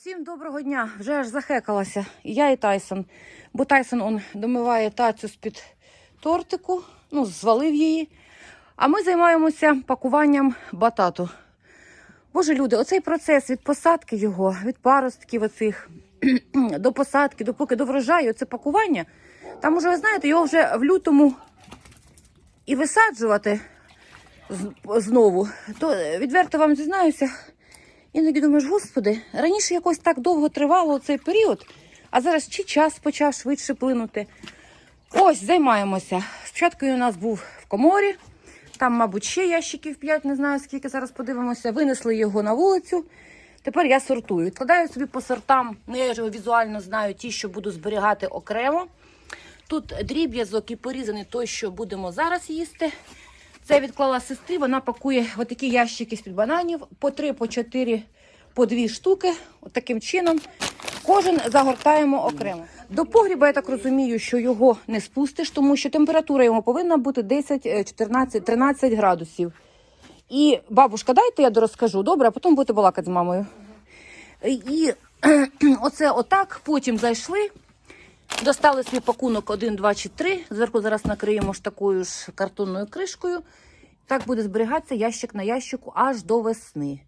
Всім доброго дня! Вже аж захекалася. І я і Тайсон. Бо Тайсон он домиває тацю з-під тортику, ну, звалив її. А ми займаємося пакуванням батату. Боже люди, оцей процес від посадки його, від паростків оцих до посадки, допоки до врожаю, це пакування. Там уже, ви знаєте, його вже в лютому і висаджувати знову. То відверто вам зізнаюся, Іноді думаєш, господи, раніше якось так довго тривало цей період, а зараз чи час почав швидше плинути. Ось, займаємося. Спочатку у нас був в коморі, там, мабуть, ще ящиків 5, не знаю скільки зараз подивимося. Винесли його на вулицю. Тепер я сортую. Відкладаю собі по сортам, ну я вже візуально знаю ті, що буду зберігати окремо. Тут дріб'язок і порізаний той, що будемо зараз їсти. Це відклала сестри, вона пакує отакі ящики з-під бананів, по три, по чотири, по дві штуки. От таким чином. Кожен загортаємо окремо. До погріба я так розумію, що його не спустиш, тому що температура йому повинна бути 10, е, 14, 13 градусів. І бабушка, дайте я дорозкажу, добре, а потім будете балакати з мамою. І оце отак, потім зайшли. Достали свій пакунок 1, 2 чи 3. Зверху зараз накриємо ж такою ж картонною кришкою. Так буде зберігатися ящик на ящику аж до весни.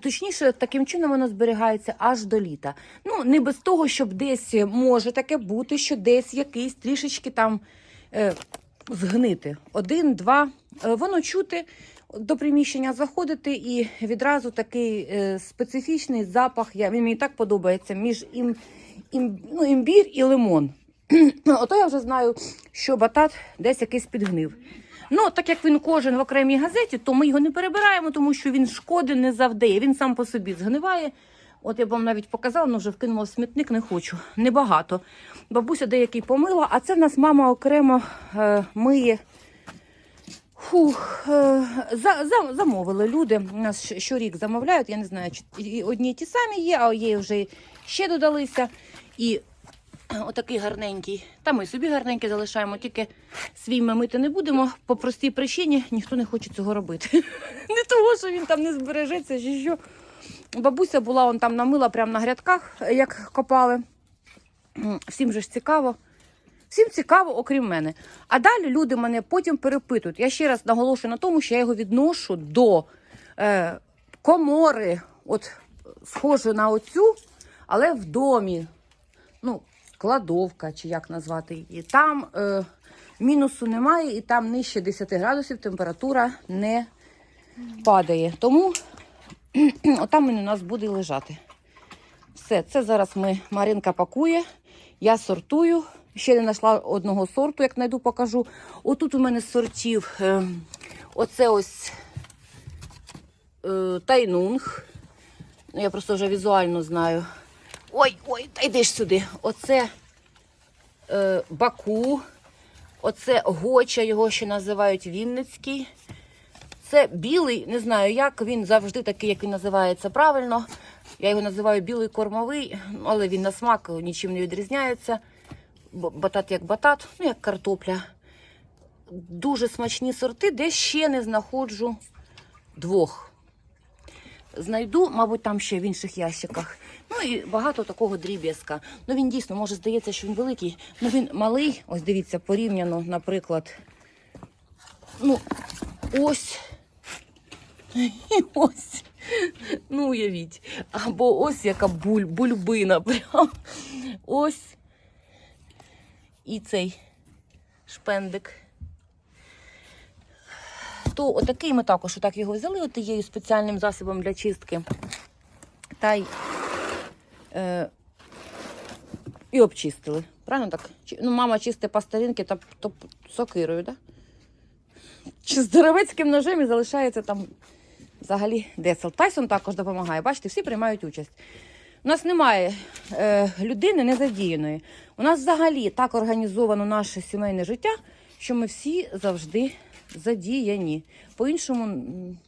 Точніше, таким чином воно зберігається аж до літа. Ну, не без того, щоб десь може таке бути, що десь якийсь трішечки там е, згнити. Один, два. Е, воно чути до приміщення заходити і відразу такий е, специфічний запах. Я, він мені так подобається між ім, ну, імбір і лимон. Ото я вже знаю, що батат десь якийсь підгнив. Ну, так як він кожен в окремій газеті, то ми його не перебираємо, тому що він шкоди не завдає. Він сам по собі згниває. От я б вам навіть показала, але вже вкинула в смітник, не хочу. Небагато. Бабуся деякий помила, а це в нас мама окремо е, миє. Фух, е, за, за, замовили люди. У нас щорік замовляють. Я не знаю, чи одні ті самі є, а є вже ще додалися. І отакий гарненький. Та ми собі гарненький залишаємо, тільки свій ми мити не будемо. По простій причині ніхто не хоче цього робити. Не того, що він там не збережеться, чи що. Бабуся була он там намила прямо на грядках, як копали. Всім же ж цікаво. Всім цікаво, окрім мене. А далі люди мене потім перепитують. Я ще раз наголошую на тому, що я його відношу до е, комори, от схожу на оцю, але в домі. Ну, кладовка, чи як назвати її. Там е, мінусу немає, і там нижче 10 градусів температура не падає. Тому отам він у нас буде лежати. Все, це зараз ми Маринка пакує, я сортую. Ще не знайшла одного сорту, як знайду, покажу. Отут у мене сортів е, оце ось е, тайнунг. Ну, я просто вже візуально знаю. Ой, ой, та йди ж сюди. Оце е, Баку, оце Гоча, його ще називають Вінницький. Це білий, не знаю як, він завжди такий, як він називається правильно. Я його називаю білий кормовий, але він на смак нічим не відрізняється. Батат як батат, ну як картопля. Дуже смачні сорти, де ще не знаходжу двох. Знайду, мабуть, там ще в інших ящиках. Ну і багато такого дріб'язка. Ну він дійсно, може, здається, що він великий, але він малий. Ось дивіться, порівняно, наприклад. Ну, ось. І ось. Ну, уявіть. Або ось яка буль, бульбина. Прям. Ось. І цей шпендик. То отакий ми також отак його взяли отією спеціальним засобом для чистки. Та й е, і обчистили. Правильно так? Ну, мама чисте пастаринки та то сокирою? Да? Чи здоровецьким ножем і залишається там взагалі децл. Тайсон також допомагає. Бачите, всі приймають участь. У нас немає е, людини незадіяної. У нас взагалі так організовано наше сімейне життя, що ми всі завжди задіяні. По-іншому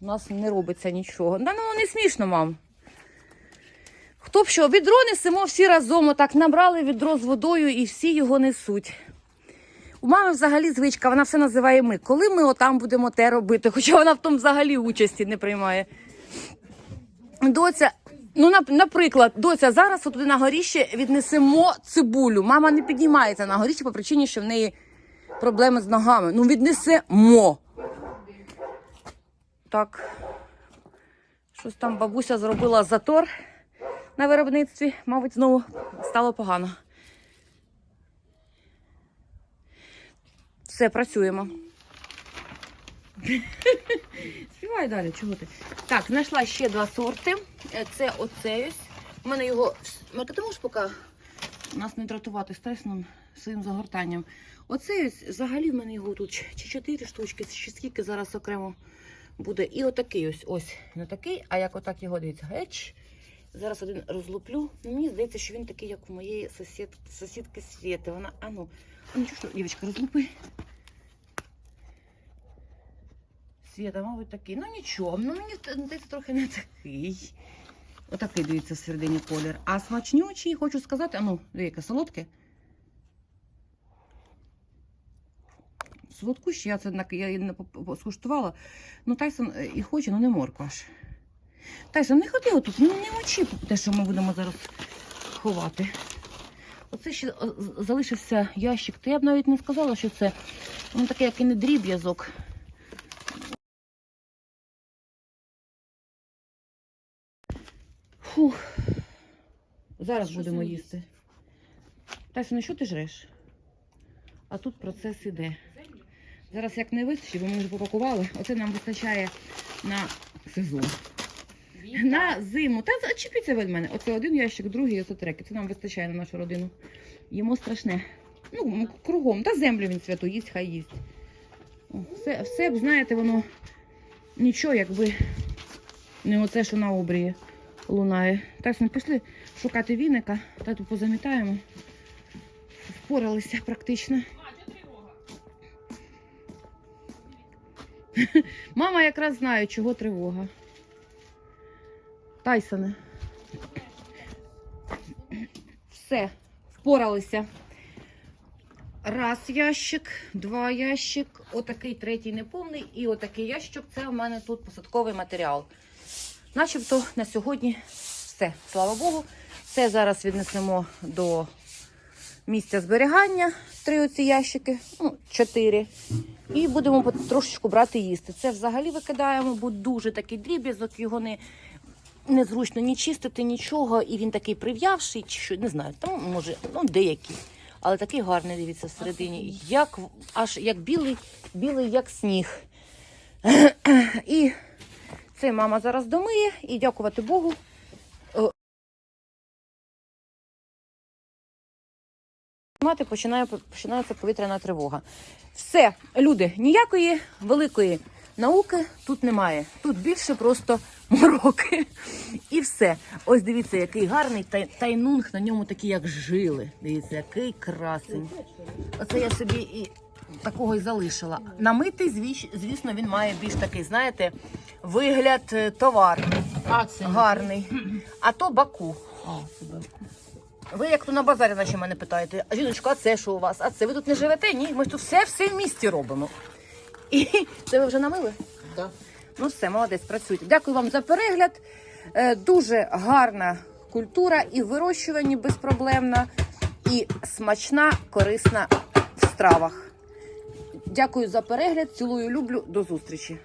у нас не робиться нічого. Да, ну не смішно, мам. Хто б що, відро несемо всі разом, отак набрали відро з водою і всі його несуть. У мами взагалі звичка, вона все називає ми. Коли ми отам будемо те робити, хоча вона в тому взагалі участі не приймає. Доця Ну, наприклад, доця, зараз туди на горіще віднесемо цибулю. Мама не піднімається на горіще по причині, що в неї проблеми з ногами. Ну, віднесемо. Так. Щось там бабуся зробила затор на виробництві. Мабуть, знову стало погано. Все, працюємо. Співай далі, чого ти? Так, знайшла ще два сорти. Е, Це оцей ось. У мене його. Марка, ти можеш поки нас не дратувати стресом своїм загортанням. Оцей ось, взагалі в мене його тут чи чи чотири штучки, чи скільки зараз окремо буде. І отакий ось ось. Не такий, а як отак його дивіться. Геч. Зараз один розлуплю. Ну, мені здається, що він такий, як у моєї сусід, сусідки Свєти. Вона, а ну, а ну що, дівчинка, розлупи. Світа, мабуть, такий. Ну нічого, ну мені здається, трохи не такий. Отакий, дивіться, всередині колір. А смачнючий, хочу сказати, а ну, яке солодке. Солодкущий, я це я скуштувала. Ну, Тайсон е, і хоче, ну не морква ж. Тайсон, не ходи отут, ну не мочи те, що ми будемо зараз ховати. Оце ще е, залишився ящик. Та я б навіть не сказала, що це. Воно таке, як і не дріб'язок. Фух. Зараз Що будемо їсти. Тася, ну що ти жреш? А тут процес іде. Зараз як не вистачить, бо ми вже попакували. Оце нам вистачає на сезон. На зиму. Та чіпіться від мене. Оце один ящик, другий, оце треки. Це нам вистачає на нашу родину. Йому страшне. Ну, кругом. Та землю він святу їсть, хай їсть. О, Все, все б, знаєте, воно нічого, якби не оце, що на обрії лунає. Так, ми пішли шукати віника, та тут позамітаємо. Впоралися практично. Мама якраз знає, чого тривога. Тайсоне. Все, впоралися. Раз ящик, два ящик, отакий третій неповний і отакий ящик. Це в мене тут посадковий матеріал. Начебто на сьогодні все. Слава Богу. Це зараз віднесемо до місця зберігання. Три оці ящики, ну, чотири. І будемо трошечку брати їсти. Це взагалі викидаємо, бо дуже такий дріб'язок, його не, незручно ні чистити, нічого. І він такий прив'явший, чи що, не знаю, там може, ну, деякий. Але такий гарний, дивіться, всередині. Як, аж як білий, білий, як сніг. І це мама зараз домиє і дякувати Богу. е, Мати починає починається повітряна тривога. Все, люди, ніякої великої науки тут немає. Тут більше просто мороки. І все. Ось дивіться, який гарний тай, тайнунг, на ньому такі, як жили. Дивіться, який красень. Оце я собі і такого і залишила. Намитий, звісно, він має більш такий, знаєте, вигляд е, товарний, А, це гарний. А то баку. А, це да. Ви як то на базарі, наче мене питаєте, а жіночка, а це що у вас? А це ви тут не живете? Ні, ми тут все все в місті робимо. І це ви вже намили? Да. Ну все, молодець, працюйте. Дякую вам за перегляд. Е, Дуже гарна культура і в вирощуванні безпроблемна, і смачна, корисна в стравах. Дякую за перегляд. Цілую, люблю. До зустрічі.